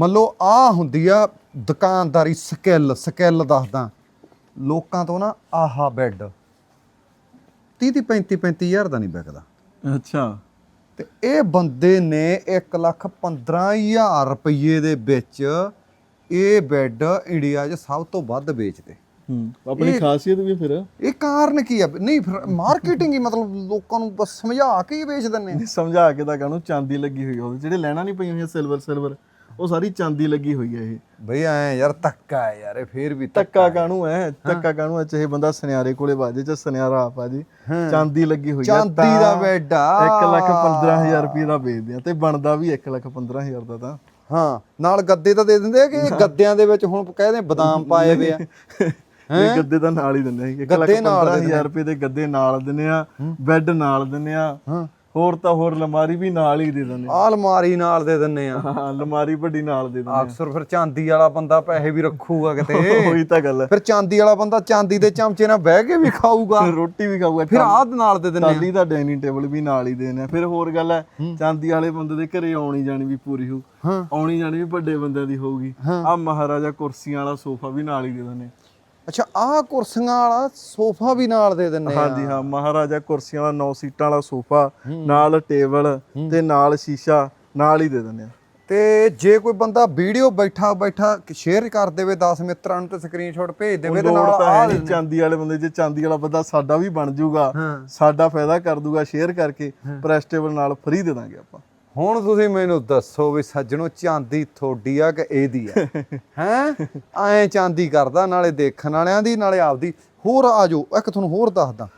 ਮੰਨ ਲਓ ਆ ਹੁੰਦੀ ਆ ਦੁਕਾਨਦਾਰੀ ਸਕਿੱਲ ਸਕਿੱਲ ਦੱਸਦਾ। ਲੋਕਾਂ ਤੋਂ ਨਾ ਆਹਾ ਬੈੱਡ 30 30 35 35000 ਦਾ ਨਹੀਂ ਵਿਕਦਾ। ਅੱਛਾ। ਤੇ ਇਹ ਬੰਦੇ ਨੇ 1 ਲੱਖ 15000 ਰੁਪਏ ਦੇ ਵਿੱਚ ਇਹ ਬੈੱਡ ਇੰਡੀਆ 'ਚ ਸਭ ਤੋਂ ਵੱਧ ਵੇਚਦੇ। ਹੂੰ ਆਪਣੀ ਖਾਸੀਅਤ ਵੀ ਫਿਰ। ਇਹ ਕਾਰਨ ਕੀ ਆ? ਨਹੀਂ ਫਿਰ ਮਾਰਕੀਟਿੰਗ ਹੀ ਮਤਲਬ ਲੋਕਾਂ ਨੂੰ ਬਸ ਸਮਝਾ ਕੇ ਹੀ ਵੇਚ ਦਿੰਨੇ। ਸਮਝਾ ਕੇ ਤਾਂ ਕਾਹਨੂੰ ਚਾਂਦੀ ਲੱਗੀ ਹੋਈ ਉਹਦੇ ਜਿਹੜੇ ਲੈਣਾ ਨਹੀਂ ਪਈਆਂ ਹੋਈਆਂ ਸਿਲਵਰ ਸਿਲਵਰ ਉਹ ਸਾਰੀ ਚਾਂਦੀ ਲੱਗੀ ਹੋਈ ਹੈ ਇਹ। ਬਈ ਐ ਯਾਰ ਧੱਕਾ ਹੈ ਯਾਰ ਇਹ ਫੇਰ ਵੀ ਧੱਕਾ ਕਾਹਨੂੰ ਹੈ? ਧੱਕਾ ਕਾਹਨੂੰ ਹੈ? ਚਾਹੇ ਬੰਦਾ ਸੁਨਿਆਰੇ ਕੋਲੇ ਬਾਜੇ ਚ ਸੁਨਿਆਰਾ ਆਪਾ ਜੀ ਚਾਂਦੀ ਲੱਗੀ ਹੋਈ ਆ ਚਾਂਦੀ ਦਾ ਬੈੱਡ ਆ। 1 ਲੱਖ 15000 ਰੁਪਏ ਦਾ ਵੇਚਦੇ ਆ ਤੇ ਬਣਦਾ ਵੀ 1 ਲੱਖ 15000 ਦਾ ਤਾਂ। ਹਾਂ ਨਾਲ ਗੱਦੇ ਤਾਂ ਦੇ ਦਿੰਦੇ ਆ ਕਿ ਗੱਦਿਆਂ ਦੇ ਵਿੱਚ ਹੁਣ ਕਹਿੰਦੇ ਬਦਾਮ ਪਾਏ ਵੇ ਆ। ਇਹ ਗੱਦੇ ਦਾ ਨਾਲ ਹੀ ਦਿੰਦੇ ਆ। 1 ਲੱਖ 15000 ਰੁਪਏ ਦੇ ਗੱਦੇ ਨਾਲ ਦਿੰਦੇ ਆ ਬੈੱਡ ਨਾਲ ਦਿੰਦੇ ਆ। ਹਾਂ। ਹੋਰ ਤਾਂ ਹੋਰ ਅਲਮਾਰੀ ਵੀ ਨਾਲ ਹੀ ਦੇ ਦਿੰਦੇ ਆ। ਅਲਮਾਰੀ ਨਾਲ ਦੇ ਦਿੰਨੇ ਆ। ਹਾਂ ਅਲਮਾਰੀ ਵੱਡੀ ਨਾਲ ਦੇ ਦਿੰਦੇ ਅਕਸਰ ਫਿਰ ਚਾਂਦੀ ਵਾਲਾ ਬੰਦਾ ਪੈਸੇ ਵੀ ਰੱਖੂਗਾ ਕਿਤੇ। ਉਹੀ ਤਾਂ ਗੱਲ ਹੈ। ਫਿਰ ਚਾਂਦੀ ਵਾਲਾ ਬੰਦਾ ਚਾਂਦੀ ਦੇ ਚਮਚੇ ਨਾਲ ਬਹਿ ਕੇ ਵੀ ਖਾਊਗਾ। ਫਿਰ ਰੋਟੀ ਵੀ ਖਾਊਗਾ। ਫਿਰ ਆਹ ਨਾਲ ਦੇ ਦਿੰਨੇ ਆ। ਟਾਲੀ ਦਾ ਡਾਈਨਿੰਗ ਟੇਬਲ ਵੀ ਨਾਲ ਹੀ ਦੇਣੇ। ਆ ਫਿਰ ਹੋਰ ਗੱਲ ਹੈ ਚਾਂਦੀ ਵਾਲੇ ਬੰਦੇ ਦੇ ਘਰੇ ਆਉਣੀ ਜਾਣੀ ਵੀ ਪੂਰੀ ਹੋ ਹਾਂ। ਆਉਣੀ ਜਾਣੀ ਵੀ ਵੱਡੇ ਬੰਦਿਆਂ ਦੀ ਹੋਊਗੀ। ਆ ਮਹਾਰਾਜਾ ਕੁਰਸੀਆਂ ਵਾਲਾ ਸੋਫਾ ਵੀ ਨਾਲ ਹੀ ਦੇ ਦਿੰਦੇ ਅੱਛਾ ਆਹ ਕੁਰਸੀਆਂ ਵਾਲਾ ਸੋਫਾ ਵੀ ਨਾਲ ਦੇ ਦਿੰਨੇ ਆ। ਹਾਂਜੀ ਹਾਂ ਮਹਾਰਾਜਾ ਕੁਰਸੀਆਂ ਵਾਲਾ 9 ਸੀਟਾਂ ਵਾਲਾ ਸੋਫਾ ਨਾਲ ਟੇਬਲ ਤੇ ਨਾਲ ਸ਼ੀਸ਼ਾ ਨਾਲ ਹੀ ਦੇ ਦਿੰਦੇ ਆ। ਤੇ ਜੇ ਕੋਈ ਬੰਦਾ ਵੀਡੀਓ ਬੈਠਾ ਬੈਠਾ ਸ਼ੇਅਰ ਕਰ ਦੇਵੇ 10 ਮਿੱਤਰਾਂ ਨੂੰ ਤੇ ਸਕਰੀਨਸ਼ਾਟ ਭੇਜ ਦੇਵੇ ਤੇ ਨਾਲ ਨਹੀਂ ਚਾਂਦੀ ਵਾਲੇ ਬੰਦੇ ਜੇ ਚਾਂਦੀ ਵਾਲਾ ਬੰਦਾ ਸਾਡਾ ਵੀ ਬਣ ਜਾਊਗਾ ਹਾਂ। ਸਾਡਾ ਫਾਇਦਾ ਕਰ ਦੂਗਾ ਸ਼ੇਅਰ ਕਰਕੇ ਪ੍ਰੈਸਟੇਬਲ ਨਾਲ ਫ੍ਰੀ ਦੇ ਦਾਂਗੇ ਆਪਾਂ। ਹੁਣ ਤੁਸੀਂ ਮੈਨੂੰ ਦੱਸੋ ਵੀ ਸੱਜਣੋ ਚਾਂਦੀ ਥੋੜੀ ਆ ਕਿ ਇਹਦੀ ਆ? ਹੈ? ਐ ਚਾਂਦੀ ਕਰਦਾ naਲੇ ਦੇਖਣ ਵਾਲਿਆਂ ਦੀ ਨਾਲੇ ਆਪਦੀ। ਹੋਰ ਆਜੋ ਇੱਕ ਤੁਹਾਨੂੰ ਹੋਰ ਦੱਸਦਾ।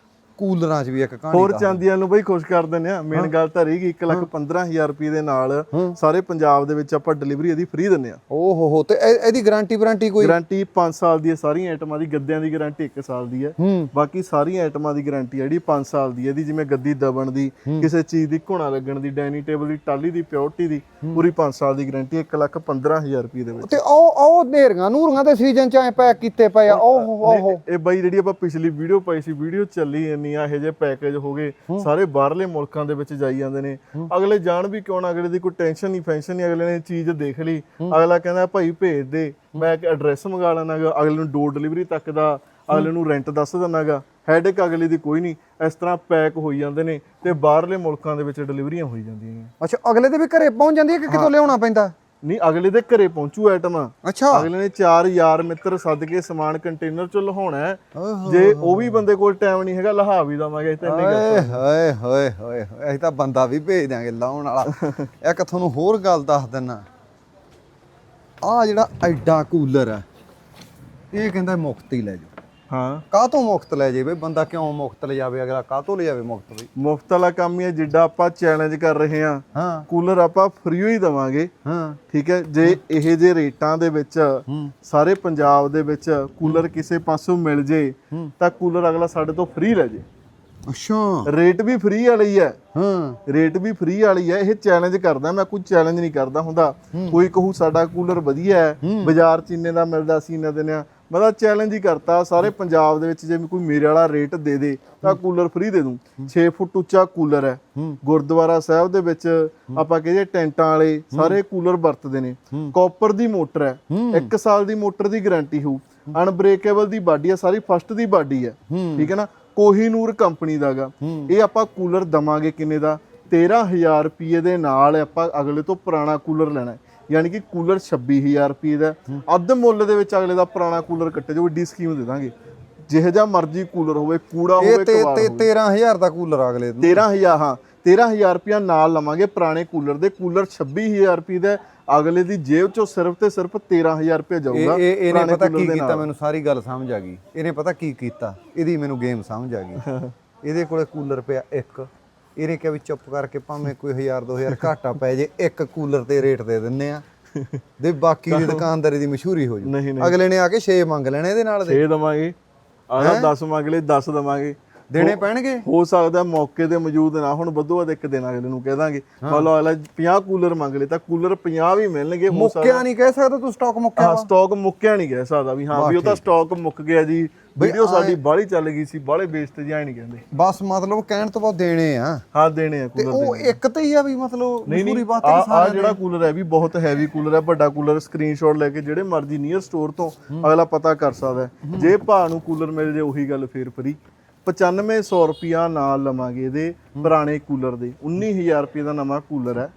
ਕੂਲਰਾਂ 'ਚ ਵੀ ਇੱਕ ਕਹਾਣੀ ਹੋਰ ਚਾਂਦੀਆਂ ਨੂੰ ਬਈ ਖੁਸ਼ ਕਰ ਦਿੰਦੇ ਆ ਮੇਨ ਗੱਲ ਤਾਂ ਰਹੀ ਕਿ 1 ਲੱਖ 15000 ਰੁਪਏ ਦੇ ਨਾਲ ਸਾਰੇ ਪੰਜਾਬ ਦੇ ਵਿੱਚ ਆਪਾਂ ਡਿਲੀਵਰੀ ਇਹਦੀ ਫ੍ਰੀ ਦਿੰਦੇ ਆ ਓ ਹੋ ਹੋ ਤੇ ਇਹ- ਇਹਦੀ ਗਾਰੰਟੀ ਵਾਰੰਟੀ ਕੋਈ? ਗਾਰੰਟੀ 5 ਸਾਲ ਦੀ ਹੈ ਸਾਰੀਆਂ ਆਈਟਮਾਂ ਦੀ ਗੱਦਿਆਂ ਦੀ ਗਾਰੰਟੀ 1 ਸਾਲ ਦੀ ਹੈ। ਬਾਕੀ ਸਾਰੀਆਂ ਆਈਟਮਾਂ ਦੀ ਗਾਰੰਟੀ ਹੈ ਜਿਹੜੀ 5 ਸਾਲ ਦੀ ਹੈ ਇਹਦੀ ਜਿਵੇਂ ਗੱਦੀ ਦਬਣ ਦੀ ਕਿਸੇ ਚੀਜ਼ ਦੀ ਘੁਣਾ ਲੱਗਣ ਦੀ ਡਾਈਨਿੰਗ ਟੇਬਲ ਦੀ ਟਾਲੀ ਦੀ ਪਿਓਰਟੀ ਦੀ ਪੂਰੀ 5 ਸਾਲ ਦੀ ਗਾਰੰਟੀ 1 ਲੱਖ 15000 ਰੁਪਏ ਦੇ ਵਿੱਚ। ਤੇ ਉਹ ਉਹ ਨੇਰੀਆਂ ਨੂਰੀਆਂ ਦੇ ਸੀਜ਼ਨ 'ਚ ਐ ਪੈਕ ਕੀਤੇ ਪਏ ਆ ਓ ਹੋ ਹੋ ਇਹ ਬਾਈ ਜਿਹੜੀ ਆਪਾਂ ਪਿਛਲੀ ਵੀਡੀਓ ਪਾਈ ਸੀ ਵੀਡੀਓ ਚੱਲੀ ਇੰਨੀ ਆ ਇਹ ਜੇ ਪੈਕੇਜ ਹੋ ਗਏ ਸਾਰੇ ਬਾਹਰਲੇ ਮੁਲਕਾਂ ਦੇ ਵਿੱਚ ਜਾਈ ਜਾਂਦੇ ਨੇ। ਅਗਲੇ ਜਾਣ ਵੀ ਕਿਉਂ ਨਾ ਅਗਲੇ ਦੀ ਕੋਈ ਟੈਨਸ਼ਨ ਨਹੀਂ ਫੈਂਸ਼ਨ ਨਹੀਂ ਅਗਲੇ ਨੇ ਚੀਜ਼ ਦੇਖ ਲਈ। ਅਗਲਾ ਕਹਿੰਦਾ ਭਾਈ ਭੇਜ ਦੇ ਮੈਂ ਇੱਕ ਐਡਰੈਸ ਮੰਗਾ ਲੈਣਾਗਾ ਅਗਲੇ ਨੂੰ ਡੋਰ ਡਿਲੀਵਰੀ ਤੱਕ ਦਾ ਅਗਲੇ ਨੂੰ ਰੈਂਟ ਦੱਸ ਦਿੰਨਾਗਾ ਹੈਡੇਕ ਅਗਲੇ ਦੀ ਕੋਈ ਨਹੀਂ। ਇਸ ਤਰ੍ਹਾਂ ਪੈਕ ਹੋਈ ਜਾਂਦੇ ਨੇ ਤੇ ਬਾਹਰਲੇ ਮੁਲਕਾਂ ਦੇ ਵਿੱਚ ਡਿਲੀਵਰੀਆਂ ਹੋਈ ਜਾਂਦੀਆਂ ਨੇ। ਅੱਛਾ ਅਗਲੇ ਦੇ ਵੀ ਘਰੇ ਪਹੁੰਚ ਜਾਂਦੀ ਹੈ ਕਿ ਕਿਤੋਂ ਲਿਆਉਣਾ ਪੈਂਦਾ? ਨਹੀਂ ਅਗਲੇ ਦੇ ਘਰੇ ਪਹੁੰਚੂ ਆਈਟਮ ਅੱਛਾ। ਅਗਲੇ ਨੇ ਚਾਰ ਯਾਰ ਮਿੱਤਰ ਸੱਦ ਕੇ ਸਮਾਨ ਕੰਟੇਨਰ ਚ ਲਹਾਉਣਾ ਹੈ। ਜੇ ਉਹ ਵੀ ਬੰਦੇ ਕੋਲ ਟਾਈਮ ਨਹੀਂ ਹੈਗਾ ਲਹਾ ਵੀ ਦਵਾਂਗੇ ਤੇ ਇੰਨੀ ਗੱਲ ਹੋਏ ਹੋਏ ਹੋਏ ਹੋਏ, ਅਸੀਂ ਤਾਂ ਬੰਦਾ ਵੀ ਭੇਜ ਦਿਆਂਗੇ ਲਾਉਣ ਵਾਲਾ। ਇੱਕ ਤੁਹਾਨੂੰ ਹੋਰ ਗੱਲ ਦੱਸ ਦਿੰਨਾ। ਆ ਜਿਹੜਾ ਐਡਾ ਕੂਲਰ ਆ ਇਹ ਕਹਿੰਦਾ ਮੁਫਤ ਹੀ ਲੈ ਜਾਓ। ਹਾਂ। ਕਾਹ ਤੋਂ ਮੁਫਤ ਲੈ ਜਾਵੇ ਬੰਦਾ ਕਿਉਂ ਮੁਫਤ ਲੈ ਜਾਵੇ? ਅਗਲਾ ਕਾਹ ਤੋਂ ਲੈ ਜਾਵੇ ਮੁਫਤ ਬਈ? ਮੁਫਤ ਵਾਲਾ ਕੰਮ ਹੀ ਹੈ ਜਿੱਡਾ ਆਪਾਂ ਚੈਲੰਜ ਕਰ ਰਹੇ ਹਾਂ। ਹਾਂ। ਕੂਲਰ ਆਪਾਂ ਫ੍ਰੀ ਹੀ ਦਵਾਂਗੇ। ਹਾਂ। ਠੀਕ ਹੈ? ਜੇ ਇਹ ਜੇ ਰੇਟਾਂ ਦੇ ਵਿੱਚ ਸਾਰੇ ਪੰਜਾਬ ਦੇ ਵਿੱਚ ਕੂਲਰ ਕਿਸੇ ਪਾਸੋਂ ਮਿਲ ਜੇ। ਤਾਂ ਕੂਲਰ ਅਗਲਾ ਸਾਡੇ ਤੋਂ ਫ੍ਰੀ ਲੈ ਜੇ। ਅੱਛਾ। ਰੇਟ ਵੀ ਫ੍ਰੀ ਵਾਲੀ ਹੈ। ਹਾਂ। ਰੇਟ ਵੀ ਫ੍ਰੀ ਵਾਲੀ ਹੈ। ਇਹ ਚੈਲੰਜ ਕਰਦਾ ਮੈਂ ਕੋਈ ਚੈਲੰਜ ਨਹੀਂ ਕਰਦਾ ਹੁੰਦਾ। ਕੋਈ ਕਹੂ ਸਾਡਾ ਕੂਲਰ ਵਧੀਆ ਹੈ। ਬਾਜ਼ਾਰ ਚ ਇੰਨੇ ਦਾ ਮਿਲਦਾ ਸੀ ਦਿਨ ਆ ਮੈਂ ਤਾਂ ਚੈਲੰਜ ਹੀ ਕਰਤਾ ਸਾਰੇ ਪੰਜਾਬ ਦੇ ਵਿੱਚ ਜੇ ਕੋਈ ਮੇਰੇ ਵਾਲਾ ਰੇਟ ਦੇ ਦੇ ਤਾਂ ਕੂਲਰ ਫ੍ਰੀ ਦੇ ਦੂੰ। 6 ਫੁੱਟ ਉੱਚਾ ਕੂਲਰ ਹੈ। ਗੁਰਦੁਆਰਾ ਸਾਹਿਬ ਦੇ ਵਿੱਚ ਆਪਾਂ ਕਹਿੰਦੇ ਟੈਂਟਾਂ ਵਾਲੇ ਸਾਰੇ ਕੂਲਰ ਵਰਤਦੇ ਨੇ। ਕਾਪਰ ਦੀ ਮੋਟਰ ਹੈ। 1 ਸਾਲ ਦੀ ਮੋਟਰ ਦੀ ਗਾਰੰਟੀ ਹੋਊ। ਅਨਬ੍ਰੇਕੇਬਲ ਦੀ ਬਾਡੀ ਹੈ ਸਾਰੀ ਫਸਟ ਦੀ ਬਾਡੀ ਹੈ। ਠੀਕ ਹੈ ਨਾ? ਕੋਹੀਨੂਰ ਕੰਪਨੀ ਦਾਗਾ ਇਹ ਆਪਾਂ ਕੂਲਰ ਦਵਾਂਗੇ ਕਿੰਨੇ ਦਾ? 13000 ਰੁਪਏ ਦੇ ਨਾਲ ਆਪਾਂ ਅਗਲੇ ਤੋਂ ਪੁਰਾਣਾ ਕੂਲਰ ਲੈਣਾ ਹੈ। ਯਾਨੀ ਕਿ ਕੂਲਰ 26000 ਰੁਪਏ ਦਾ ਅੱਧ ਮੁੱਲ ਦੇ ਵਿੱਚ ਅਗਲੇ ਦਾ ਪੁਰਾਣਾ ਕੂਲਰ ਕੱਟੇ ਜੋ ਵੱਡੀ ਸਕੀਮ ਦੇ ਦਾਂਗੇ। ਜਿਹੋ ਜਿਹਾ ਮਰਜ਼ੀ ਕੂਲਰ ਹੋਵੇ ਕੂੜਾ ਹੋਵੇ ਤੇ ਕਵਾੜ ਹੋਵੇ। 13000 ਦਾ ਕੂਲਰ ਅਗਲੇ ਨੂੰ। 13000 ਹਾਂ। 13000 ਰੁਪਇਆ ਨਾਲ ਲਵਾਂਗੇ ਪੁਰਾਣੇ ਕੂਲਰ ਦੇ। ਕੂਲਰ 26000 ਰੁਪਏ ਦਾ ਅਗਲੇ ਦੀ ਜੇਬ ਚੋਂ ਸਿਰਫ ਤੇ ਸਿਰਫ 13000 ਰੁਪਏ ਜਾਊਗਾ ਇਹ ਇਹਨੇ ਪਤਾ ਕੀ ਕੀਤਾ। ਮੈਨੂੰ ਸਾਰੀ ਗੱਲ ਸਮਝ ਆ ਗਈ। ਇਹਨੇ ਪਤਾ ਕੀ ਕੀਤਾ? ਇਹਦੀ ਮੈਨੂੰ ਗੇਮ ਸਮਝ ਆ ਗਈ। ਇਹਦੇ ਕੋਲੇ ਕੂਲਰ ਪਿਆ ਇੱਕ। ਇਹਨੇ ਕਿਹਾ ਵੀ ਚੁੱਪ ਕਰਕੇ ਭਾਵੇਂ ਕੋਈ 1000 2000 ਘਾਟਾ ਪੈ ਜੇ ਇੱਕ ਕੂਲਰ ਤੇ ਰੇਟ ਦੇ ਦਿੰਨੇ ਆ। ਦੇ ਬਾਕੀ ਦੀ ਦੁਕਾਨਦਾਰੀ ਦੀ ਮਸ਼ਹੂਰੀ ਹੋ ਜੂ। ਅਗਲੇ ਨੇ ਆ ਕੇ 6 ਮੰਗ ਲੈਣੇ ਇਹਦੇ ਨਾਲ ਦੇ। 6 ਦਵਾਂਗੇ। ਆਹ 10 ਮੰਗ ਲਏ 10 ਦਵਾਂਗੇ। ਦੇਣੇ ਪੈਣਗੇ? ਹੋ ਸਕਦਾ ਮੌਕੇ ਤੇ ਮੌਜੂਦ ਨਾ ਹੁਣ ਵੱਧੋ ਵੱਧ ਇੱਕ ਦਿਨ ਅਗਲੇ ਨੂੰ ਕਹਿ ਦਾਂਗੇ। ਮੰਨ ਲਓ ਅਗਲਾ 50 ਕੂਲਰ ਮੰਗ ਲੇ ਤਾਂ ਕੂਲਰ 50 ਵੀ ਮਿਲਣਗੇ ਹੋ ਸਕਦਾ ਮੁੱਕਿਆ ਨਹੀਂ ਕਹਿ ਸਕਦਾ ਤੂੰ ਸਟਾਕ ਮੁੱਕਿਆ ਹਾਂ ਸਟਾਕ ਮੁੱਕਿਆ ਨਹੀਂ ਕਹਿ ਸਕਦਾ ਵੀ ਹਾਂ ਵੀ ਉਹ ਤਾਂ ਸਟਾਕ ਮੁੱਕ ਗਿਆ ਜੀ। ਵੀਡੀਓ ਸਾਡੀ ਬਾਹਲੀ ਚੱਲ ਗਈ ਸੀ ਬਾਹਲੇ ਤੇ ਜਾਇ ਨਹੀਂ ਕਹਿੰਦੇ। ਬਸ ਮਤਲਬ ਕਹਿਣ ਤੋਂ ਬਾਅਦ ਦੇਣੇ ਆ। ਹਾਂ ਦੇਣੇ ਆ ਤੇ ਕੂਲਰ ਉਹ ਇੱਕ ਤੇ ਹੀ ਆ ਵੀ ਮਤਲਬ ਪੂਰੀ ਬਾਤ ਆ ਆ ਜਿਹੜਾ ਕੂਲਰ ਹੈ ਵੀ ਬਹੁਤ ਹੈਵੀ ਕੂਲਰ ਹੈ ਵੱਡਾ ਕੂਲਰ ਸਕਰੀਨਸ਼ਾਟ ਲੈ ਕੇ ਜਿਹੜੇ ਮਰਜ਼ੀ ਨੀਅਰ ਸਟੋਰ ਤੋਂ ਅਗਲਾ ਪਤਾ ਕਰ ਸਕਦਾ ਹੈ। ਜੇ ਭਾ ਨੂੰ ਕੂਲਰ ਮਿਲ ਜੇ ਉਹੀ ਗੱਲ ਫੇਰ ਫਰੀ 9500 ਰੁਪਿਆ ਨਾਲ ਲਵਾਂਗੇ ਇਹਦੇ ਪੁਰਾਣੇ ਕੂਲਰ ਦੇ। 19000 ਰੁਪਏ ਦਾ ਨਵਾਂ ਕੂਲਰ ਹੈ।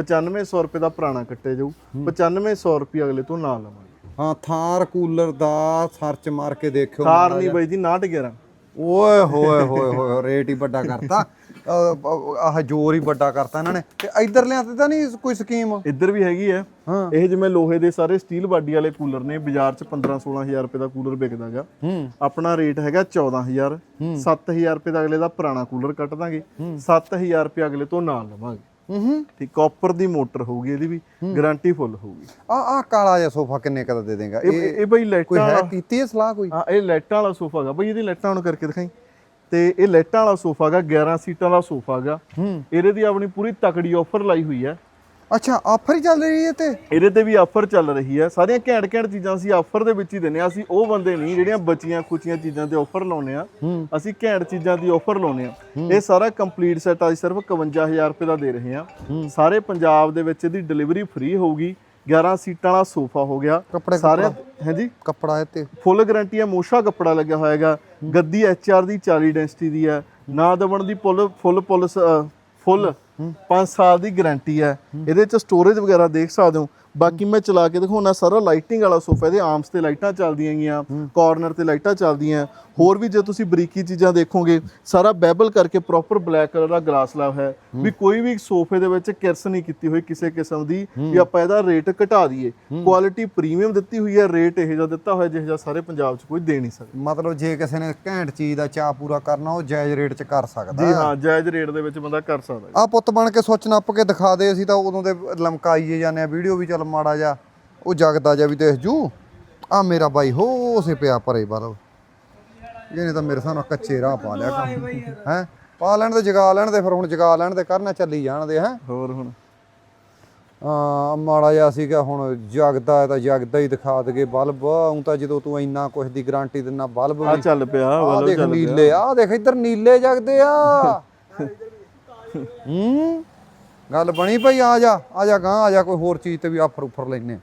9500 ਰੁਪਏ ਦਾ ਪੁਰਾਣਾ ਕੱਟੇ ਜਾਊ। 9500 ਰੁਪਏ ਅਗਲੇ ਤੋਂ ਨਾਲ ਲਵਾਂਗੇ। ਹਾਂ ਥਾਰ ਕੂਲਰ ਦਾ ਸਰਚ ਮਾਰ ਕੇ ਦੇਖਿਓ ਕਾਰ ਨਹੀਂ ਬਈ ਜੀ 911 ਓਏ ਹੋਏ ਹੋਏ ਹੋਏ ਰੇਟ ਹੀ ਵੱਡਾ ਕਰਤਾ। ਆਹ ਜੋਰ ਹੀ ਵੱਡਾ ਕਰਤਾ ਇਹਨਾਂ ਨੇ। ਤੇ ਇੱਧਰ ਲਿਆ ਤੇ ਤਾਂ ਨਹੀਂ ਕੋਈ ਸਕੀਮ? ਇੱਧਰ ਵੀ ਹੈਗੀ ਹੈ। ਹਾਂ। ਇਹ ਜਿਵੇਂ ਲੋਹੇ ਦੇ ਸਾਰੇ ਸਟੀਲ ਬਾਡੀ ਵਾਲੇ ਕੂਲਰ ਨੇ ਬਾਜ਼ਾਰ 'ਚ 15 16000 ਰੁਪਏ ਦਾ ਕੂਲਰ ਵਿਕਦਾਗਾ ਹੂੰ। ਆਪਣਾ ਰੇਟ ਹੈਗਾ 14000 7000 ਰੁਪਏ ਦਾ ਅਗਲੇ ਦਾ ਪੁਰਾਣਾ ਕੂਲਰ ਕੱਟ ਦਾਂਗੇ। 7000 ਰੁਪਏ ਅਗਲੇ ਤੋਂ ਨਾਲ ਲਵਾਂਗੇ। ਹੂੰ। ਠੀਕ ਕਾਪਰ ਦੀ ਮੋਟਰ ਹੋਊਗੀ ਇਹਦੀ ਵੀ ਗਾਰੰਟੀ ਫੁੱਲ ਹੋਊਗੀ। ਆ ਆ ਕਾਲਾ ਜਿਹਾ ਸੋਫਾ ਕਿੰਨੇ ਕਦਾ ਦੇ ਦੇਗਾ? ਇਹ ਇਹ ਬਈ ਕੋਈ ਲਾਈਟਾਂ ਹੈ ਵਾਲਾ ਕੀਤੀ ਹੈ ਸਲਾਹ ਕੋਈ? ਹਾਂ ਇਹ ਲਾਈਟਾਂ ਵਾਲਾ ਸੋਫਾ ਹੈਗਾ। ਬਈ ਇਹਦੀ ਲਾਈਟਾਂ ਹੁਣ ਕਰਕੇ ਦਿਖਾਈ। ਤੇ ਇਹ ਲਾਈਟਾਂ ਵਾਲਾ ਸੋਫਾ ਹੈਗਾ 11 ਸੀਟਾਂ ਦਾ ਸੋਫਾ ਹੈਗਾ। ਹੂੰ। ਇਹਦੇ ਦੀ ਆਪਣੀ ਪੂਰੀ ਤਕੜੀ ਆਫਰ ਲਾਈ ਹੋਈ ਹੈ। ਅੱਛਾ ਆਫਰ ਹੀ ਚੱਲ ਰਹੀ ਹੈ ਤੇ? ਇਹਦੇ ਤੇ ਵੀ ਆਫਰ ਚੱਲ ਰਹੀ ਹੈ। ਸਾਰੀਆਂ ਘੈਂਟ ਘੈਂਟ ਚੀਜ਼ਾਂ ਅਸੀਂ ਆਫਰ ਦੇ ਵਿੱਚ ਹੀ ਦਿੰਨੇ ਆ ਅਸੀਂ ਉਹ ਬੰਦੇ ਨਹੀਂ ਜਿਹੜੀਆਂ ਬਚੀਆਂ ਖੁਚੀਆਂ ਚੀਜ਼ਾਂ ਤੇ ਆਫਰ ਲਾਉਨੇ ਆ ਅਸੀਂ ਘੈਂਟ ਚੀਜ਼ਾਂ ਦੀ ਆਫਰ ਲਾਉਨੇ ਆ ਇਹ ਸਾਰਾ ਕੰਪਲੀਟ ਸੈੱਟ ਅਸੀਂ ਸਿਰਫ 51000 ਰੁਪਏ ਦਾ ਦੇ ਰਹੇ ਆ ਸਾਰੇ ਪੰਜਾਬ ਦੇ ਵਿੱਚ ਇਹਦੀ ਡਿਲੀਵਰੀ ਫ੍ਰੀ ਹੋਊਗੀ। 11 ਸੀਟਾਂ ਵਾਲਾ ਸੋਫਾ ਹੋ ਗਿਆ। ਸਾਰੇ ਹਾਂਜੀ ਕੱਪੜਾ ਇਹ ਤੇ ਫੁੱਲ ਗਾਰੰਟੀ ਹੈ ਮੋਸ਼ਾ ਕੱਪੜਾ ਲੱਗਿਆ ਹੋਏਗਾ ਗੱਦੀ ਐਚਆਰ ਦੀ 40 ਡੈਂਸਿਟੀ ਦੀ ਹੈ। ਨਾ ਦਬਣ ਦੀ ਫੁੱਲ ਫੁੱਲ ਪੁਲਿਸ ਫੁੱਲ 5 ਸਾਲ ਦੀ ਗਾਰੰਟੀ ਹੈ। ਇਹਦੇ ਚ ਸਟੋਰੇਜ ਵਗੈਰਾ ਦੇਖ ਸਕਦੇ ਹੋ। ਬਾਕੀ ਮੈਂ ਚਲਾ ਕੇ ਦਿਖਾਉਣਾ ਸਾਰਾ ਲਾਈਟਿੰਗ ਵਾਲਾ ਸੋਫਾ ਇਹਦੇ ਆਰਮਸ ਤੇ ਲਾਈਟਾਂ ਚੱਲਦੀਆਂ ਗੀਆਂ ਕਾਰਨਰ ਤੇ ਲਾਈਟਾਂ ਚੱਲਦੀਆਂ। ਹੋਰ ਵੀ ਜੇ ਤੁਸੀਂ ਬਰੀਕੀ ਚੀਜ਼ਾਂ ਦੇਖੋਗੇ ਸਾਰਾ ਬੈਬਲ ਕਰਕੇ ਪ੍ਰੋਪਰ ਬਲੈਕ ਕਲਰ ਦਾ ਗਲਾਸ ਲਾਇਆ ਹੈ। ਵੀ ਕੋਈ ਵੀ ਸੋਫੇ ਦੇ ਵਿੱਚ ਕਿਰਸ ਨਹੀਂ ਕੀਤੀ ਹੋਈ ਕਿਸੇ ਕਿਸਮ ਦੀ ਵੀ ਆਪਾਂ ਇਹਦਾ ਰੇਟ ਘਟਾ ਦਈਏ। ਕੁਆਲਿਟੀ ਪ੍ਰੀਮੀਅਮ ਦਿੱਤੀ ਹੋਈ ਹੈ ਰੇਟ ਇਹੋ ਜਿਹਾ ਦਿੱਤਾ ਹੋਇਆ ਜਿਹੋ ਜਿਹਾ ਸਾਰੇ ਪੰਜਾਬ 'ਚ ਕੋਈ ਦੇ ਨਹੀਂ ਸਕਦਾ। ਮਤਲਬ ਜੇ ਕਿਸੇ ਨੇ ਘੈਂਟ ਚੀਜ਼ ਦਾ ਚਾਹ ਪੂਰਾ ਕਰਨਾ ਉਹ ਜਾਇਜ਼ ਰੇਟ 'ਚ ਕਰ ਸਕਦਾ। ਜੀ ਹਾਂ ਜਾਇਜ਼ ਰੇਟ ਦੇ ਵਿੱਚ ਬੰਦਾ ਕਰ ਸਕਦਾ। ਆ ਪੁੱਤ ਬਣ ਕੇ ਸੁੱਚ ਨੱਪ ਕੇ ਦਿਖਾ ਦੇ ਅਸੀਂ ਤਾਂ ਉਦੋਂ ਦੇ ਲਮਕਾਈਏ ਜਾਂਦੇ ਆ ਵੀਡੀਓ ਵੀ ਚੱਲ ਮਾੜਾ ਜਾ ਉਹ ਜਗਦਾ ਜਾ ਵੀ ਦੇਖ ਜੂ। ਆ ਮੇਰਾ ਬਾਈ ਹੋ ਉਸੇ ਪਿਆ ਪਰੇ ਬਾਲ ਇਹਨੇ ਤਾਂ ਮੇਰੇ ਸਾਹਮਣੇ ਕੱਚੇ ਰਾਹ ਪਾ ਲਿਆ ਕੰਮ। ਹੈ? ਪਾ ਲੈਣ ਤੇ ਜਗਾ ਲੈਣ ਤੇ ਫਿਰ ਹੁਣ ਜਗਾ ਲੈਣ ਤੇ ਕਰਨਾ ਚੱਲੀ ਜਾਣਦੇ ਹੈ? ਹੋਰ ਹੁਣ? ਆ ਮਾੜਾ ਜਿਹਾ ਸੀਗਾ ਹੁਣ ਜਗਦਾ ਤਾਂ ਜਗਦਾ ਹੀ ਦਿਖਾ ਦਗੇ ਬਲਬ। ਉਂ ਤਾਂ ਜਦੋਂ ਤੂੰ ਇੰਨਾ ਕੁਝ ਦੀ ਗਾਰੰਟੀ ਦਿੰਨਾ ਬਲਬ ਆ ਚੱਲ ਪਿਆ ਆ ਦੇਖ ਚੱਲ ਪਿਆ। ਨੀਲੇ ਆ ਦੇਖ ਇੱਧਰ ਨੀਲੇ ਜਗਦੇ ਆ। ਹੂੰ? ਗੱਲ ਬਣੀ ਪਈ ਆ ਜਾ ਆ ਜਾ ਗਾਂ ਆ ਜਾ ਕੋਈ ਹੋਰ ਚੀਜ਼ ਤੇ ਵੀ ਆਫਰ ਉਫਰ ਲੈਨੇ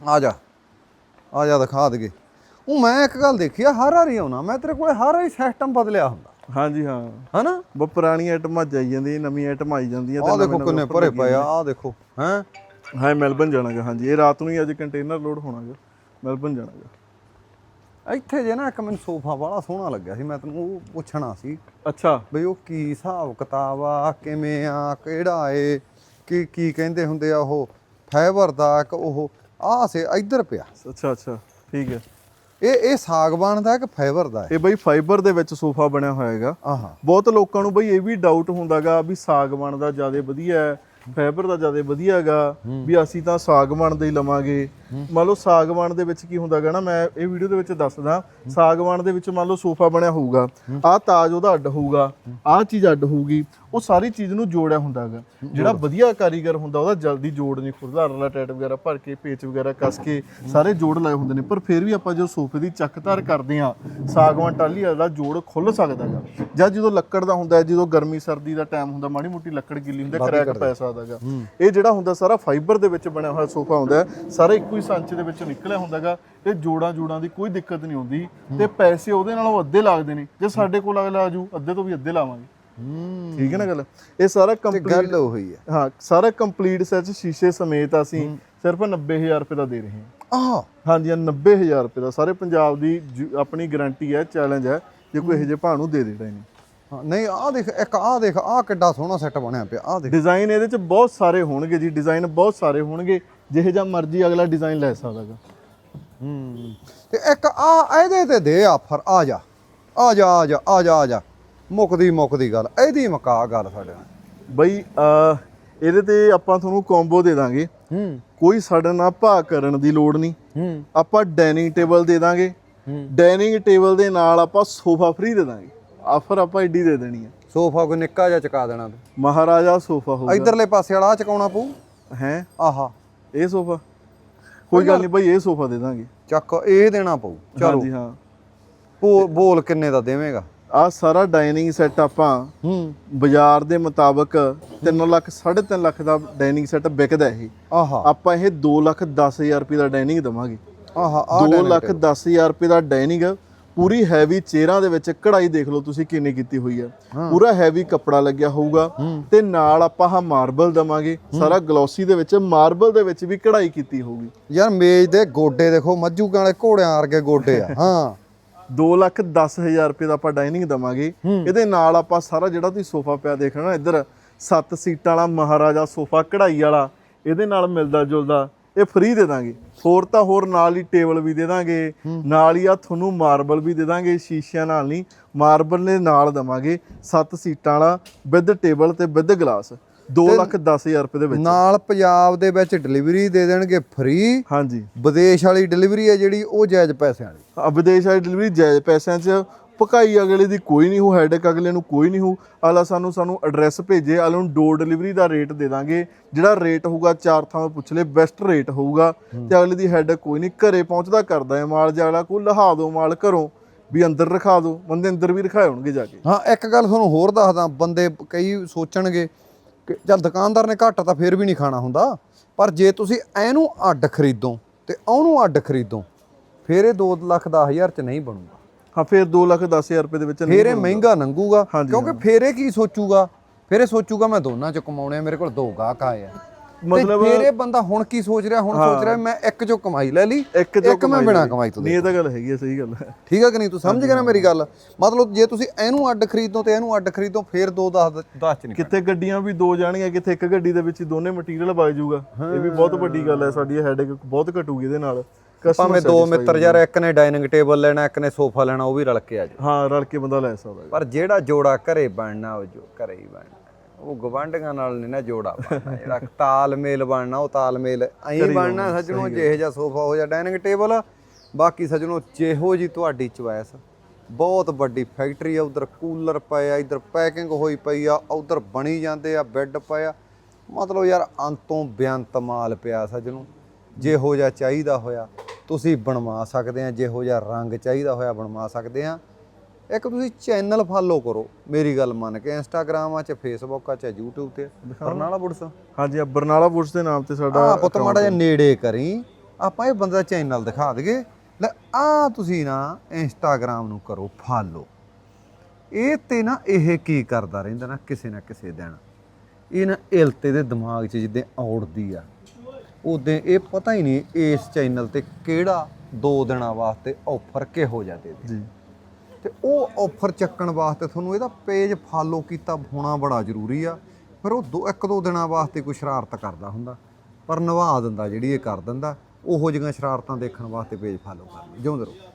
ਆ ਜਾ ਆ ਜਾ ਦਿਖਾ ਦਗੇ ਉਹ ਮੈਂ ਇੱਕ ਗੱਲ ਦੇਖੀ ਆ ਹਰ ਵਾਰੀ ਆਉਣਾ ਮੈਂ ਤੇਰੇ ਕੋਲੇ ਹਰ ਵਾਰੀ ਸਿਸਟਮ ਬਦਲਿਆ ਹੁੰਦਾ। ਹਾਂਜੀ ਹਾਂ। ਹਨਾ? ਬੋ ਪੁਰਾਣੀ ਆਈਟਮਾਂ ਜਾਈ ਜਾਂਦੀ ਨਵੀਂ ਆਈਟਮ ਆਈ ਜਾਂਦੀ ਹੈ ਆ ਦੇਖੋ ਕਿੰਨੇ ਭਰੇ ਪਏ ਆ ਆ ਦੇਖੋ ਹੈ? ਹਾਂ ਮੈਲਬਨ ਜਾਣਾਗਾ ਹਾਂਜੀ। ਇਹ ਰਾਤ ਨੂੰ ਹੀ ਅੱਜ ਕੰਟੇਨਰ ਲੋਡ ਹੋਣਾਗਾ ਮੈਲਬਨ ਜਾਣਾਗਾ ਇੱਥੇ ਜੇ ਨਾ ਇੱਕ ਮੈਨੂੰ ਸੋਫਾ ਵਾਲਾ ਸੋਹਣਾ ਲੱਗਿਆ ਸੀ ਮੈਂ ਤੈਨੂੰ ਉਹ ਪੁੱਛਣਾ ਸੀ। ਅੱਛਾ। ਬਈ ਉਹ ਕੀ ਹਿਸਾਬ ਕਿਤਾਬ ਆ ਕਿਵੇਂ ਆ ਕਿਹੜਾ ਏ ਕੀ ਕੀ ਕਹਿੰਦੇ ਹੁੰਦੇ ਆ ਉਹ ਫਾਈਬਰ ਦਾ ਇੱਕ ਉਹ ਆ ਸੇ ਇੱਧਰ ਪਿਆ। ਅੱਛਾ ਅੱਛਾ ਠੀਕ ਹੈ। ਇਹ ਇਹ ਸਾਗਵਾਨ ਦਾ ਕਿ ਫਾਈਬਰ ਦਾ ਹੈ? ਇਹ ਬਈ ਫਾਈਬਰ ਦੇ ਵਿੱਚ ਸੋਫਾ ਬਣਿਆ ਹੋਇਆ ਹੈਗਾ। ਆਹਾ। ਬਹੁਤ ਲੋਕਾਂ ਨੂੰ ਬਈ ਇਹ ਵੀ ਡਾਊਟ ਹੁੰਦਾਗਾ ਵੀ ਸਾਗਵਾਨ ਦਾ ਜ਼ਿਆਦਾ ਵਧੀਆ ਹੈ। ਫਾਈਬਰ ਦਾ ਜ਼ਿਆਦਾ ਵਧੀਆ ਹੈਗਾ ਵੀ ਅਸੀਂ ਤਾਂ ਸਾਗਵਾਨ ਦਾ ਹੀ ਲਵਾਂਗੇ। ਮੰਨ ਲਓ ਸਾਗਵਾਨ ਦੇ ਵਿੱਚ ਕੀ ਹੁੰਦਾਗਾ ਨਾ ਮੈਂ ਇਹ ਵੀਡੀਓ ਦੇ ਵਿੱਚ ਦੱਸਦਾ ਸਾਗਵਾਨ ਦੇ ਵਿੱਚ ਮੰਨ ਲਓ ਸੋਫਾ ਬਣਿਆ ਹੋਊਗਾ ਆਹ ਤਾਜ ਉਹਦਾ ਅੱਡ ਹੋਊਗਾ ਆਹ ਚੀਜ਼ ਅੱਡ ਹੋਊਗੀ। ਉਹ ਸਾਰੀ ਚੀਜ਼ ਨੂੰ ਜੋੜਿਆ ਹੁੰਦਾਗਾ ਜਿਹੜਾ ਵਧੀਆ ਕਾਰੀਗਰ ਹੁੰਦਾ ਉਹਦਾ ਜਲਦੀ ਜੋੜ ਨਹੀਂ ਖੁੱਲਦਾ। ਰਲਾ ਟੈਟ ਵਗੈਰਾ ਭਰ ਕੇ ਪੇਚ ਵਗੈਰਾ ਕੱਸ ਕੇ ਸਾਰੇ ਜੋੜ ਲਾਏ ਹੁੰਦੇ ਨੇ। ਪਰ ਫਿਰ ਵੀ ਆਪਾਂ ਜੋ ਸੋਫੇ ਦੀ ਚੱਕ ਧਾਰ ਕਰਦੇ ਆ ਸਾਗਵਾਨ ਟਾਲੀ ਵਾਲਾ ਜੋੜ ਖੁੱਲ ਸਕਦਾਗਾ ਜਾਂ ਜਦੋਂ ਲੱਕੜ ਦਾ ਹੁੰਦਾ ਹੈ ਜਦੋਂ ਗਰਮੀ ਸਰਦੀ ਦਾ ਟਾਈਮ ਹੁੰਦਾ ਮਾੜੀ ਮੋਟੀ ਲੱਕੜ ਗਿੱਲੀ ਹੁੰਦੀ ਕਰੈਕ ਪੈ ਸਕਦਾਗਾ ਇਹ ਜਿਹੜਾ ਹੁੰਦਾ ਸਾਰਾ ਫਾਈਬਰ ਦੇ ਵਿੱਚ ਬਣਿਆ ਹੋਇਆ ਸੋਫਾ ਹੁੰਦਾ ਸਾਰਾ ਇੱਕੋ ਹੀ ਸੰਚ ਦੇ ਵਿੱਚੋਂ ਨਿਕਲਿਆ ਹੁੰਦਾਗਾ ਤੇ ਜੋੜਾਂ ਜੋੜਾਂ ਦੀ ਕੋਈ ਦਿੱਕਤ ਨਹੀਂ ਹੁੰਦੀ ਤੇ ਪੈਸੇ ਉਹਦੇ ਨਾਲੋਂ ਅੱਧੇ ਲੱਗਦੇ ਨੇ। ਜੇ ਸਾਡੇ ਕੋਲ ਅਗਲਾ ਆਜੂ ਅੱਧੇ ਤੋਂ ਵੀ ਅੱਧੇ ਲਾਵਾਂਗੇ। ਠੀਕ ਹੈ ਨਾ ਗੱਲ? ਇਹ ਸਾਰਾ ਕੰਪਲੀਟ ਗੱਲ ਹੋਈ ਆ ਹਾਂ ਸਾਰਾ ਕੰਪਲੀਟ ਸੈਟ ਸ਼ੀਸ਼ੇ ਸਮੇਤ ਅਸੀਂ ਸਿਰਫ 90000 ਰੁਪਏ ਦਾ ਦੇ ਰਹੇ ਹਾਂ। ਆਹ। ਹਾਂਜੀ ਹਾਂ 90000 ਰੁਪਏ ਦਾ। ਸਾਰੇ ਪੰਜਾਬ ਦੀ ਆਪਣੀ ਗਾਰੰਟੀ ਹੈ ਚੈਲੰਜ ਹੈ ਜੇ ਕੋਈ ਇਹੋ ਜਿਹੇ ਭਾਅ ਨੂੰ ਦੇ ਦੇਣਾ ਨਹੀਂ। ਹਾਂ, ਨਹੀਂ ਆ ਦੇਖ ਇੱਕ ਆ ਦੇਖ ਆ ਕਿੱਡਾ ਸੋਹਣਾ ਸੈੱਟ ਬਣਿਆ ਪਿਆ ਆ ਦੇਖ। ਡਿਜ਼ਾਈਨ ਇਹਦੇ ਚ ਬਹੁਤ ਸਾਰੇ ਹੋਣਗੇ ਜੀ ਡਿਜ਼ਾਈਨ ਬਹੁਤ ਸਾਰੇ ਹੋਣਗੇ ਜਿਹੇ ਜਾਂ ਮਰਜ਼ੀ ਅਗਲਾ ਡਿਜ਼ਾਈਨ ਲੈ ਸਕਦਾਗਾ ਹੂੰ। ਤੇ ਇੱਕ ਆ ਇਹਦੇ ਤੇ ਦੇ ਆਫਰ ਆ ਜਾ ਆ ਜਾ ਆ ਜਾ ਆ ਜਾ ਆ ਜਾ। ਮੁੱਕਦੀ ਮੁੱਕਦੀ ਗੱਲ। ਇਹਦੀ ਮਕਾ ਗੱਲ ਸਾਡੇ ਨਾਲ। ਬਈ ਅਹ, ਇਹਦੇ ਤੇ ਆਪਾਂ ਤੁਹਾਨੂੰ ਕੰਬੋ ਦੇ ਦਾਂਗੇ। ਹੂੰ। ਕੋਈ ਸਾਡੇ ਨਾਲ ਭਾਅ ਕਰਨ ਦੀ ਲੋੜ ਨਹੀਂ। ਹੂੰ। ਆਪਾਂ ਡਾਈਨਿੰਗ ਟੇਬਲ ਦੇ ਦਾਂਗੇ। ਡਾਈਨਿੰਗ ਟੇਬਲ ਦੇ ਨਾਲ ਆਪਾਂ ਸੋਫਾ ਫ੍ਰੀ ਦੇ ਦਾਂਗੇ। ਆਫਰ ਆਪਾਂ ਏਡੀ ਦੇ ਦੇਣੀ ਹੈ ਸੋਫਾ ਕੋਈ ਨਿੱਕਾ ਜਿਹਾ ਚਕਾ ਦੇਣਾ ਤੂੰ। ਮਹਾਰਾਜਾ ਸੋਫਾ ਹੋਊਗਾ। ਇਧਰਲੇ ਪਾਸੇ ਵਾਲਾ ਆਹ ਚਕਾਉਣਾ ਪਊ। ਹੈ? ਆਹਾ। ਇਹ ਸੋਫਾ। ਕੋਈ ਗੱਲ ਨਹੀਂ ਭਾਈ ਇਹ ਸੋਫਾ ਦੇ ਦਾਂਗੇ। ਚੱਕ ਇਹ ਦੇਣਾ ਪਊ। ਚਲੋ। ਹਾਂਜੀ ਹਾਂ ਬੋਲ ਕਿੰਨੇ ਦਾ ਦੇਵੇਂਗਾ? ਆ ਸਾਰਾ ਡਾਈਨਿੰਗ ਸੈੱਟ ਆਪਾਂ ਹੂੰ। ਬਾਜ਼ਾਰ ਦੇ ਮੁਤਾਬਕ 3 ਲੱਖ 3.5 ਲੱਖ ਦਾ ਡਾਈਨਿੰਗ ਸੈੱਟ ਵਿਕਦਾ ਇਹ। ਆਹਾ। ਆਪਾਂ ਇਹ 2 ਲੱਖ 10000 ਰੁਪਏ ਦਾ ਡਾਈਨਿੰਗ ਦਵਾਂਗੇ। ਆਹਾ ਆ 2 ਲੱਖ 10000 ਰੁਪਏ ਦਾ ਡਾਈਨਿੰਗ ਪੂਰੀ ਹੈਵੀ ਚੇਅਰਾਂ ਦੇ ਵਿੱਚ ਕਢਾਈ ਦੇਖ ਲਓ ਤੁਸੀਂ ਕਿੰਨੀ ਕੀਤੀ ਹੋਈ ਆ। ਪੂਰਾ ਹੈਵੀ ਕੱਪੜਾ ਲੱਗਿਆ ਹੋਊਗਾ ਤੇ ਨਾਲ ਆਪਾਂ ਹਾਂ ਮਾਰਬਲ ਦਵਾਂਗੇ। ਸਾਰਾ ਗਲੋਸੀ ਦੇ ਵਿੱਚ ਮਾਰਬਲ ਦੇ ਵਿੱਚ ਵੀ ਕਢਾਈ ਕੀਤੀ ਹੋਊਗੀ। ਯਾਰ ਮੇਜ਼ ਦੇ ਗੋਡੇ ਦੇਖੋ ਮੱਝੂ ਵਾਲੇ ਘੋੜਿਆਂ ਵਰਗੇ ਗੋਡੇ ਆ। ਹਾਂ। 2 ਲੱਖ 10000 ਰੁਪਏ ਦਾ ਆਪਾਂ ਡਾਈਨਿੰਗ ਦਵਾਂਗੇ। ਇਹਦੇ ਨਾਲ ਆਪਾਂ ਸਾਰਾ ਜਿਹੜਾ ਤੁਸੀਂ ਸੋਫਾ ਪਿਆ ਦੇਖਣਾ ਇੱਧਰ 7 ਸੀਟਾਂ ਵਾਲਾ ਮਹਾਰਾਜਾ ਸੋਫਾ ਕਢਾਈ ਵਾਲਾ ਇਹਦੇ ਨਾਲ ਮਿਲਦਾ ਜੁਲਦਾ ਇਹ ਫ੍ਰੀ ਦੇ ਦਾਂਗੇ। ਹੋਰ ਤਾਂ ਹੋਰ ਨਾਲ ਹੀ ਟੇਬਲ ਵੀ ਦੇ ਦਾਂਗੇ ਨਾਲ ਹੀ ਆ ਤੁਹਾਨੂੰ ਮਾਰਬਲ ਵੀ ਦੇ ਦਾਂਗੇ ਸ਼ੀਸ਼ਿਆਂ ਨਾਲ ਨਹੀਂ ਮਾਰਬਲ ਦੇ ਨਾਲ ਦਵਾਂਗੇ 7 ਸੀਟਾਂ ਵਾਲਾ ਵਿਦ ਟੇਬਲ ਤੇ ਵਿਦ ਗਲਾਸ 2 ਲੱਖ 10000 ਰੁਪਏ ਦੇ ਵਿੱਚ। ਨਾਲ ਪੰਜਾਬ ਦੇ ਵਿੱਚ ਡਿਲੀਵਰੀ ਦੇ ਦੇਣਗੇ ਫ੍ਰੀ ਹਾਂਜੀ। ਵਿਦੇਸ਼ ਵਾਲੀ ਡਿਲੀਵਰੀ ਹੈ ਜਿਹੜੀ ਉਹ ਜਾਇਜ਼ ਪੈਸਿਆਂ ਵਾਲੀ। ਆ ਵਿਦੇਸ਼ ਵਾਲੀ ਡਿਲੀਵਰੀ ਜਾਇਜ਼ ਪੈਸਿਆਂ 'ਚ ਪਕਾਈ ਅਗਲੇ ਦੀ ਕੋਈ ਨਹੀਂ ਹੋ ਹੈਡਕ ਅਗਲੇ ਨੂੰ ਕੋਈ ਨਹੀਂ ਹੋ ਆਲਾ ਸਾਨੂੰ ਸਾਨੂੰ ਐਡਰੈਸ ਭੇਜੇ ਆਲਾ ਨੂੰ ਡੋਰ ਡਿਲੀਵਰੀ ਦਾ ਰੇਟ ਦੇ ਦਾਂਗੇ। ਜਿਹੜਾ ਰੇਟ ਹੋਊਗਾ ਚਾਰ ਥਾਂ ਪੁੱਛ ਲੈ ਬੈਸਟ ਰੇਟ ਹੋਊਗਾ। ਤੇ ਅਗਲੇ ਦੀ ਹੈਡਕ ਕੋਈ ਨਹੀਂ ਘਰੇ ਪਹੁੰਚਦਾ ਕਰਦਾ ਹੈ ਮਾਲ ਜੇ ਅਗਲਾ ਕੋ ਲਹਾ ਦੋ ਮਾਲ ਘਰੋਂ ਵੀ ਅੰਦਰ ਰਖਾ ਦੋ। ਬੰਦੇ ਅੰਦਰ ਵੀ ਰਖਾਏ ਹੋਣਗੇ ਜਾ ਕੇ। ਹਾਂ ਇੱਕ ਗੱਲ ਤੁਹਾਨੂੰ ਹੋਰ ਦੱਸਦਾ ਬੰਦੇ ਕਈ ਸੋਚਣਗੇ ਕਿ ਚੱਲ ਦੁਕਾਨਦਾਰ ਨੇ ਘਾਟਾ ਤਾਂ ਫੇਰ ਵੀ ਨਹੀਂ ਖਾਣਾ ਹੁੰਦਾ। ਪਰ ਜੇ ਤੁਸੀਂ ਇਹਨੂੰ ਅੱਡ ਖਰੀਦੋ ਤੇ ਉਹਨੂੰ ਅੱਡ ਖਰੀਦੋ ਫੇਰ ਇਹ 2 ਲੱਖ 10000 ਚ ਨਹੀਂ ਬਣੂਗਾ। ਹਾਂ ਫਿਰ 2 ਲੱਖ 10000 ਰੁਪਏ ਦੇ ਵਿੱਚ ਨਹੀਂ ਫੇਰ ਇਹ ਮਹਿੰਗਾ ਹਾਂਜੀ, ਕਿਉਂਕਿ ਫੇਰ ਇਹ ਕੀ ਸੋਚੂਗਾ? ਫੇਰ ਇਹ ਸੋਚੂਗਾ ਮੈਂ ਦੋਨਾਂ ਚ ਕਮਾਉਣੇ ਆ ਮੇਰੇ ਕੋਲ ਦੋ ਗਾਹਕ ਆਏ ਆ। ਮਤਲਬ ਮਤਲਬ ਫੇਰ ਇਹ ਬੰਦਾ ਹੁਣ ਕੀ ਸੋਚ ਰਿਹਾ? ਹੁਣ ਸੋਚ ਰਿਹਾ ਮੈਂ ਇੱਕ ਚੋਂ ਕਮਾਈ ਲੈ ਲਈ ਇੱਕ ਜੋ ਇੱਕ ਮੈਂ ਬਿਨਾ ਕਮਾਈ ਤੋਂ ਨਹੀਂ ਇਹ ਤਾਂ ਗੱਲ ਹੈਗੀ ਹੈ ਸਹੀ ਗੱਲ ਹੈ। ਠੀਕ ਹੈ ਕਿ ਨਹੀਂ? ਤੂੰ ਸਮਝ ਗਿਆ ਨਾ ਮੇਰੀ ਗੱਲ? ਮਤਲਬ ਜੇ ਤੁਸੀਂ ਇਹਨੂੰ ਅੱਡ ਖਰੀਦੋ ਤੇ ਇਹਨੂੰ ਅੱਡ ਖਰੀਦੋ ਫੇਰ 2 10 10 ਚ ਨਹੀਂ ਕਿੱਥੇ ਗੱਡੀਆਂ ਵੀ ਦੋ ਜਾਣਗੀਆਂ ਕਿੱਥੇ ਇੱਕ ਗੱਡੀ ਦੇ ਵਿੱਚ ਹੀ ਦੋਨੇ ਮਟੀਰੀਅਲ ਵਗ ਜਾਊਗਾ। ਇਹ ਵੀ ਬਹੁਤ ਵੱਡੀ ਗੱਲ ਹੈ ਸਾਡੀ ਹੈਡੇਕ ਬਹੁਤ ਘਟੂਗੀ ਇਹਦੇ ਨਾਲ। Customer ਭਾਵੇਂ ਦੋ ਮਿੱਤਰ ਯਾਰ ਇੱਕ ਨੇ ਡਾਈਨਿੰਗ ਟੇਬਲ ਲੈਣਾ ਇੱਕ ਨੇ ਸੋਫਾ ਲੈਣਾ ਉਹ ਵੀ ਰਲ ਕੇ ਆ ਜਾ ਹਾਂ ਰਲ ਕੇ ਬੰਦਾ ਲੈ ਸਕਦਾ ਹੈ। ਪਰ ਜਿਹੜਾ ਜੋੜਾ ਘਰੇ ਬਣਨਾ ਉਹ ਜੋ ਘਰੇ ਹੀ ਬਣਨਾ। ਉਹ ਗਵਾਂਢੀਆਂ ਨਾਲ ਨਹੀਂ ਨਾ ਜੋੜਾ ਬਣਨਾ ਜਿਹੜਾ ਤਾਲਮੇਲ ਬਣਨਾ ਉਹ ਤਾਲਮੇਲ ਐਂ ਬਣਨਾ ਸੱਜਣੋ ਜਿਹੇ ਜਿਹਾ ਸੋਫਾ ਹੋ ਜਾ ਡਾਈਨਿੰਗ ਟੇਬਲ ਬਾਕੀ ਸੱਜਣੋ ਜਿਹੋ ਜੀ ਤੁਹਾਡੀ ਚੁਆਇਸ ਬਹੁਤ ਵੱਡੀ ਫੈਕਟਰੀ ਆ ਉਧਰ ਕੂਲਰ ਪਏ ਆ ਇਧਰ ਪੈਕਿੰਗ ਹੋਈ ਪਈ ਆ ਉਧਰ ਬਣੀ ਜਾਂਦੇ ਆ ਬੈੱਡ ਪਏ ਆ। ਮਤਲਬ ਯਾਰ ਅੰਤੋਂ ਬੇਅੰਤ ਮਾਲ ਪਿਆ ਸੱਜਣੋ। ਜਿਹੋ ਜਿਹਾ ਚਾਹੀਦਾ ਹੋਇਆ ਤੁਸੀਂ ਬਣਵਾ ਸਕਦੇ ਆ ਜਿਹੋ ਜਿਹਾ ਰੰਗ ਚਾਹੀਦਾ ਹੋਇਆ ਬਣਵਾ ਸਕਦੇ ਆ। ਇੱਕ ਤੁਸੀਂ ਚੈਨਲ ਫਾਲੋ ਕਰੋ ਮੇਰੀ ਗੱਲ ਮੰਨ ਕੇ ਇੰਸਟਾਗ੍ਰਾਮ ਆ ਚ ਫੇਸਬੁੱਕ ਆ ਚ YouTube ਤੇ। ਬਰਨਾਲਾ ਬੁੜਸ ਹਾਂਜੀ ਆ ਬਰਨਾਲਾ ਵੁੱਡਸ ਦੇ ਨਾਮ ਤੇ ਸਾਡਾ ਆ ਪੁੱਤ ਮਾੜਾ ਜਿਹਾ ਨੇੜੇ ਕਰੀ ਆਪਾਂ ਇਹ ਬੰਦੇ ਚੈਨਲ ਦਿਖਾ ਦਈਏ। ਲੈ ਆ ਤੁਸੀਂ ਨਾ ਇੰਸਟਾਗ੍ਰਾਮ ਨੂੰ ਕਰੋ ਫਾਲੋ। ਇਹ ਤੇ ਨਾ ਇਹ ਕੀ ਕਰਦਾ ਰਹਿੰਦਾ ਨਾ ਕਿਸੇ ਨਾ ਕਿਸੇ ਦਿਨ। ਇਹ ਨਾ ਇਲਤੇ ਦੇ ਦਿਮਾਗ 'ਚ ਜਿੱਦਾਂ ਔੜਦੀ ਆ। ਉਦੋਂ ਇਹ ਪਤਾ ਹੀ ਨਹੀਂ ਇਸ ਚੈਨਲ ਤੇ ਕਿਹੜਾ ਦੋ ਦਿਨਾਂ ਵਾਸਤੇ ਆਫਰ ਕਿਹੋ ਜਿਹਾ ਦੇ ਦੇ। ਜੀ। ਤੇ ਉਹ ਆਫਰ ਚੱਕਣ ਵਾਸਤੇ ਤੁਹਾਨੂੰ ਇਹਦਾ ਪੇਜ ਫਾਲੋ ਕੀਤਾ ਹੋਣਾ ਬੜਾ ਜ਼ਰੂਰੀ ਆ। ਫਿਰ ਉਹ ਦੋ ਇੱਕ ਦੋ ਦਿਨਾਂ ਵਾਸਤੇ ਕੋਈ ਸ਼ਰਾਰਤ ਕਰਦਾ ਹੁੰਦਾ, ਪਰ ਨਿਭਾ ਦਿੰਦਾ, ਜਿਹੜੀ ਇਹ ਕਰ ਦਿੰਦਾ, ਉਹੋ ਜਿਹੀਆਂ ਸ਼ਰਾਰਤਾਂ ਦੇਖਣ ਵਾਸਤੇ ਪੇਜ ਫਾਲੋ ਕਰਨੀ, ਜਿਉਂਦੇ ਰਹੋ।